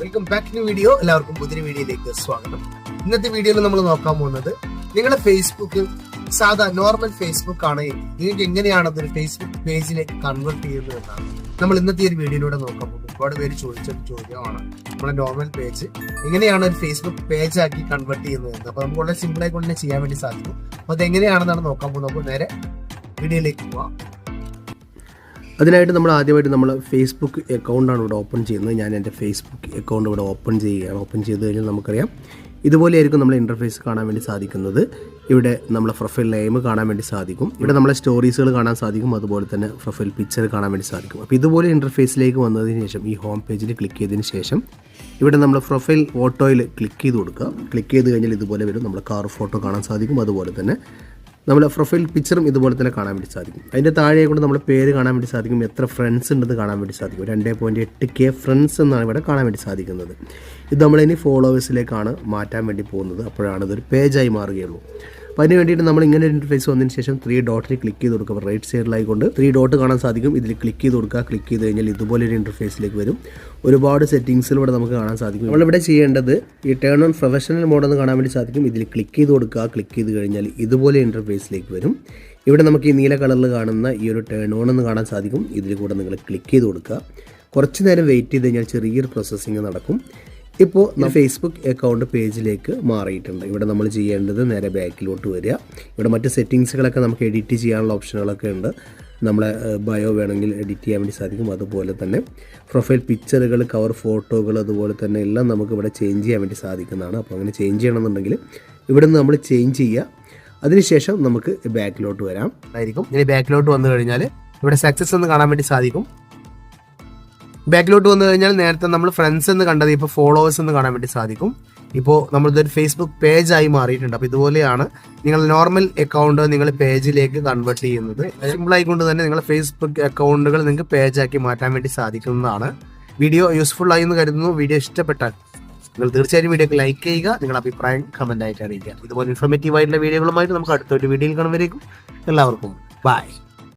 Welcome back to video എല്ലാവർക്കും പുതിയ വീഡിയോയിലേക്ക് സ്വാഗതം. ഇന്നത്തെ വീഡിയോയിൽ നമ്മൾ നോക്കാൻ പോകുന്നത് നിങ്ങളുടെ ഫേസ്ബുക്ക് സാധാ നോർമൽ ഫേസ്ബുക്ക് ആണ്. നിങ്ങൾക്ക് എങ്ങനെയാണ് അതൊരു ഫേസ്ബുക്ക് പേജിലേക്ക് കൺവേർട്ട് ചെയ്യുന്നത് എന്നാണ്. നമ്മൾ ഇന്നത്തെ ഒരു വീഡിയോയിലൂടെ നോക്കാൻ പോകുന്നത്. ഒരുപാട് പേര് ചോദിച്ചൊരു ചോദ്യമാണ്. നമ്മുടെ നോർമൽ പേജ് എങ്ങനെയാണ് ഒരു ഫേസ്ബുക്ക് പേജ് ആക്കി കൺവേർട്ട് ചെയ്യുന്നത് അപ്പൊ നമുക്ക് വളരെ സിമ്പിളായി കൊണ്ട് ചെയ്യാൻ വേണ്ടി സാധിക്കും. അപ്പൊ അത് എങ്ങനെയാണെന്നാണ് നോക്കാൻ പോകുന്നത്. നമുക്ക് നേരെ വീഡിയോയിലേക്ക് പോവാം. അതിനായിട്ട് നമ്മൾ ആദ്യമായിട്ട് നമ്മൾ ഫേസ്ബുക്ക് അക്കൗണ്ടാണ് ഇവിടെ ഓപ്പൺ ചെയ്യുന്നത്. ഞാൻ എന്റെ ഫേസ്ബുക്ക് അക്കൗണ്ട് ഇവിടെ ഓപ്പൺ ചെയ്യുകയാണ്. ഓപ്പൺ ചെയ്ത് കഴിഞ്ഞാൽ നമുക്കറിയാം. ഇതുപോലെയായിരിക്കും നമ്മൾ ഇന്റർഫേസ് കാണാൻ വേണ്ടി സാധിക്കുന്നത്. ഇവിടെ നമ്മളെ പ്രൊഫൈൽ നെയിം കാണാൻ വേണ്ടി സാധിക്കും. ഇവിടെ നമ്മളെ സ്റ്റോറീസുകൾ കാണാൻ സാധിക്കും. അതുപോലെ തന്നെ പ്രൊഫൈൽ പിക്ചർ കാണാൻ വേണ്ടി സാധിക്കും. അപ്പോൾ ഇതുപോലെ ഇന്റർഫേസിലേക്ക് വന്നതിന് ശേഷം ഈ ഹോം പേജിൽ ക്ലിക്ക് ചെയ്തതിന് ശേഷം ഇവിടെ നമ്മൾ പ്രൊഫൈൽ ഫോട്ടോയിൽ ക്ലിക്ക് ചെയ്ത് കൊടുക്കുക. ക്ലിക്ക് ചെയ്ത് കഴിഞ്ഞാൽ ഇതുപോലെ വരും. നമ്മുടെ കാർ ഫോട്ടോ കാണാൻ സാധിക്കും. അതുപോലെ തന്നെ നമ്മുടെ പ്രൊഫൈൽ പിക്ചറും ഇതുപോലെ തന്നെ കാണാൻ വേണ്ടി സാധിക്കും. അതിന്റെ താഴെ കൊണ്ട് നമ്മുടെ പേര് കാണാൻ വേണ്ടി സാധിക്കും എത്ര ഫ്രണ്ട്സ് ഉണ്ടെന്ന് കാണാൻ വേണ്ടി സാധിക്കും. രണ്ടേ പോയിന്റ് എട്ട് കെ ഫ്രണ്ട്സ് എന്നാണ് ഇവിടെ കാണാൻ വേണ്ടി സാധിക്കുന്നത്. ഇത് നമ്മളിനി ഫോളോവേഴ്സിലേക്കാണ് മാറ്റാൻ വേണ്ടി പോകുന്നത്. അപ്പോഴാണ് ഇതൊരു പേജായി മാറുകയുള്ളൂ. അപ്പോൾ അതിന് വേണ്ടിയിട്ട് നമ്മൾ ഇങ്ങനെ ഒരു ഇന്റർഫേസ് വന്നതിന് ശേഷം ത്രീ ഡോട്ടിൽ ക്ലിക്ക് ചെയ്ത് കൊടുക്കുക. റൈറ്റ് സൈഡിലായിക്കൊണ്ട് ത്രീ ഡോട്ട് കാണാൻ സാധിക്കും. ഇതിൽ ക്ലിക്ക് ചെയ്ത് കൊടുക്കുക. ക്ലിക്ക് ചെയ്ത് കഴിഞ്ഞാൽ ഇതുപോലെ ഒരു ഇന്റർഫേസിലേക്ക് വരും. ഒരുപാട് സെറ്റിങ്സിലൂടെ നമുക്ക് കാണാൻ സാധിക്കും. നമ്മളിവിടെ ചെയ്യേണ്ടത് ഈ ടേൺ ഓൺ പ്രൊഫഷണൽ മോഡ് എന്ന് കാണാൻ വേണ്ടി സാധിക്കും. ഇതിൽ ക്ലിക്ക് ചെയ്ത് കൊടുക്കുക. ക്ലിക്ക് ചെയ്ത് കഴിഞ്ഞാൽ ഇതുപോലെ ഇന്റർഫേസിലേക്ക് വരും. ഇവിടെ നമുക്ക് ഈ നീല കളറിൽ കാണുന്ന ഈ ഒരു ടേൺ ഓൺ എന്ന് കാണാൻ സാധിക്കും. ഇതിൽ കൂടെ നിങ്ങൾ ക്ലിക്ക് ചെയ്ത് കൊടുക്കുക. കുറച്ച് നേരം വെയിറ്റ് ചെയ്ത് കഴിഞ്ഞാൽ ചെറിയൊരു പ്രോസസ്സിങ് നടക്കും. ഇപ്പോൾ ഫേസ്ബുക്ക് അക്കൗണ്ട് പേജിലേക്ക് മാറിയിട്ടുണ്ട്. ഇവിടെ നമ്മൾ ചെയ്യേണ്ടത് നേരെ ബാക്കിലോട്ട് വരിക. ഇവിടെ മറ്റ് സെറ്റിങ്സുകളൊക്കെ നമുക്ക് എഡിറ്റ് ചെയ്യാനുള്ള ഓപ്ഷനുകളൊക്കെ ഉണ്ട്. നമ്മളെ ബയോ വേണമെങ്കിൽ എഡിറ്റ് ചെയ്യാൻ വേണ്ടി സാധിക്കും. അതുപോലെ തന്നെ പ്രൊഫൈൽ പിക്ചറുകൾ കവർ ഫോട്ടോകൾ അതുപോലെ തന്നെ എല്ലാം നമുക്ക് ഇവിടെ ചേഞ്ച് ചെയ്യാൻ വേണ്ടി സാധിക്കുന്നതാണ്. അപ്പോൾ അങ്ങനെ ചേഞ്ച് ചെയ്യണമെന്നുണ്ടെങ്കിൽ ഇവിടെ നിന്ന് നമ്മൾ ചേഞ്ച് ചെയ്യുക. അതിനുശേഷം നമുക്ക് ബാക്കിലോട്ട് വരാം. ആയിരിക്കും. ഇനി ബാക്കിലോട്ട് വന്നു കഴിഞ്ഞാൽ ഇവിടെ സക്സസ് എന്ന് കാണാൻ വേണ്ടി സാധിക്കും. ബാക്കിലോട്ട് വന്നു കഴിഞ്ഞാൽ നേരത്തെ നമ്മൾ ഫ്രണ്ട്സ് എന്ന് കണ്ടത് ഇപ്പോൾ ഫോളോവേഴ്സ് എന്ന് കാണാൻ വേണ്ടി സാധിക്കും. ഇപ്പോൾ നമ്മളിതൊരു ഫേസ്ബുക്ക് പേജായി മാറിയിട്ടുണ്ട്. അപ്പോൾ ഇതുപോലെയാണ് നിങ്ങൾ നോർമൽ അക്കൗണ്ട് നിങ്ങൾ പേജിലേക്ക് കൺവേർട്ട് ചെയ്യുന്നത്. സിമ്പിൾ ആയിക്കൊണ്ട് തന്നെ നിങ്ങളുടെ ഫേസ്ബുക്ക് അക്കൗണ്ടുകൾ നിങ്ങൾക്ക് പേജാക്കി മാറ്റാൻ വേണ്ടി സാധിക്കുന്നതാണ്. വീഡിയോ യൂസ്ഫുൾ ആയി എന്ന് കരുതുന്നു. വീഡിയോ ഇഷ്ടപ്പെട്ടാൽ നിങ്ങൾ തീർച്ചയായും വീഡിയോക്ക് ലൈക്ക് ചെയ്യുക. നിങ്ങളുടെ അഭിപ്രായം കമന്റ് ആയിട്ട് അറിയിക്കുക. ഇതുപോലെ ഇൻഫോർമേറ്റീവ് ആയിട്ടുള്ള വീഡിയോകളുമായിട്ട് നമുക്ക് അടുത്തൊരു വീഡിയോയിൽ കാണുമ്പോഴേക്കും എല്ലാവർക്കും ബൈ